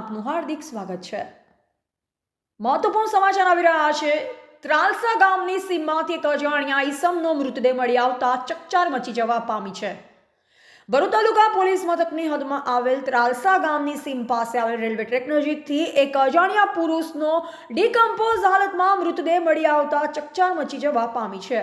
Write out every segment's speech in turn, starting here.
આપનું હાર્દિક સ્વાગત છે. મહત્વપૂર્ણ સમાચાર આવી રહ્યા છે. ત્રાલસા ગામની સીમમાંથી એક અજાણ્યા ઈસમનો મૃતદેહ મળી આવતા ચકચાર મચી જવા પામી છે. ભરૂચ તાલુકા પોલીસ મથકની હદમાં આવેલ ત્રાલસા ગામની સીમ પાસે આવેલ રેલવે ટ્રેક નજીકથી એક અજાણ્યા પુરુષનો ડિકમ્પોઝ હાલતમાં મૃતદેહ મળી આવતા ચકચાર મચી જવા પામી છે.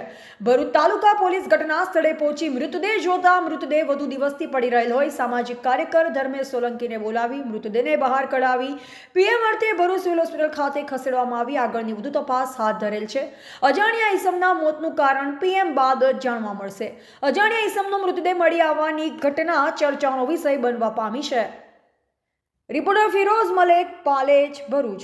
ભરૂચ તાલુકા પોલીસ ઘટના સ્થળે પહોંચી મૃતદેહ જોતા મૃતદેહ વધુ દિવસથી પડી રહેલ હોય સામાજિક કાર્યકર ધર્મેશ સોલંકીને બોલાવી મૃતદેહને બહાર કઢાવી પીએમ અર્થે ભરૂચ સિવિલ હોસ્પિટલ ખાતે ખસેડવામાં આવી. આગળની વધુ તપાસ હાથ ધરેલ છે. અજાણ્યા ઈસમના મોતનું કારણ પીએમ બાદ જ જાણવા મળશે. અજાણ્યા ઈસમનો મૃતદેહ મળી આવવાની ઘટના ચર્ચાનો વિષય બનવા પામી છે. રિપોર્ટર ફિરોઝ મલેક પાલેજ ભરૂચ.